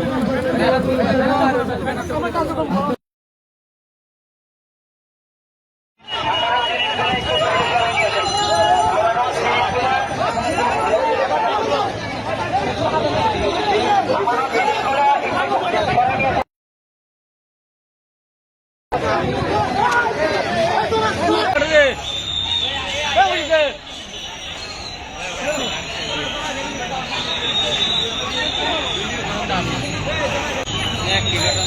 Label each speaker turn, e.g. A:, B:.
A: Hey, what is it? এক litre